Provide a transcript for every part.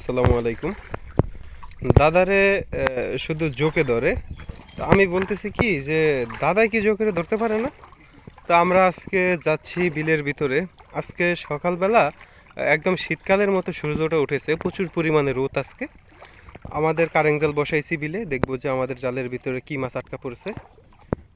আসসালামু আলাইকুম। দাদারে শুধু জোকে ধরে। তো আমি বলতেছি কি যে, দাদাই কি জোকে ধরতে পারে না? তো আমরা আজকে যাচ্ছি বিলের ভিতরে। আজকে সকালবেলা, একদম শীতকালের মতো সূর্যটা উঠেছে, প্রচুর পরিমাণে রোদ আজকে। আমাদের কারেং জাল বসাইছি বিলে, দেখব যে আমাদের জালের ভিতরে কি মাছ আটকা পড়েছে।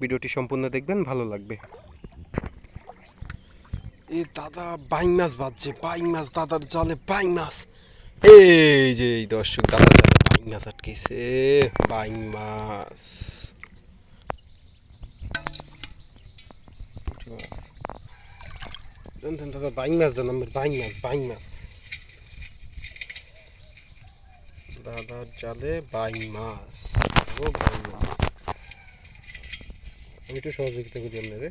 ভিডিওটি সম্পূর্ণ দেখবেন, ভালো লাগবে। এ দাদা বাইং মাছ বাজছে বাইং মাছ, দাদার জালে বাইং মাছ। এই যে এই দর্শক দাদার জালে বাইং মাছ আটকেছে বাইং মাছ। দাদা বাইং মাছ দেন আমার বাইং মাছ বাইং মাছ। দাদার জালে বাইং মাছ। ও বাইং মাছ। আমি একটু সহযোগিতা করি আপনাদের।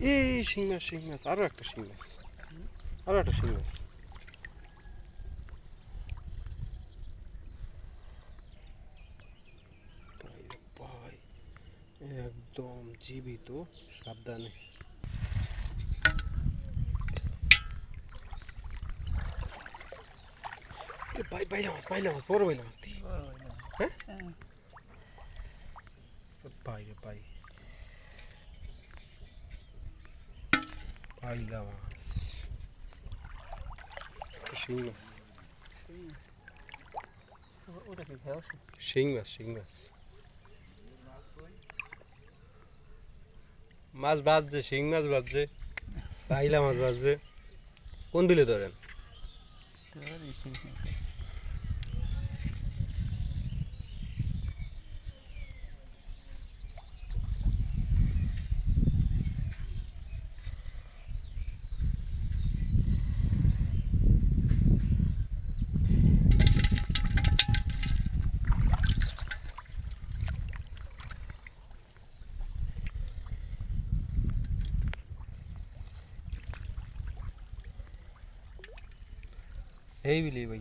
এই শিং মাছ শিং মাছ আরও একটা শিং মাছ। আরও একটা শিং মাছ। একদম জীবিত সাবধানে। বাইলা মাছ বড় হ্যাঁ? ভাই রে ভাই। বাইলা মাছ শিং মাছ শিং মাছ মাছ বাজছে শিং মাছ বাজছে পাইলা মাছ বাজছে কোন বিলে ধরেন তোর ইচ্ছে এই বিলি ভাই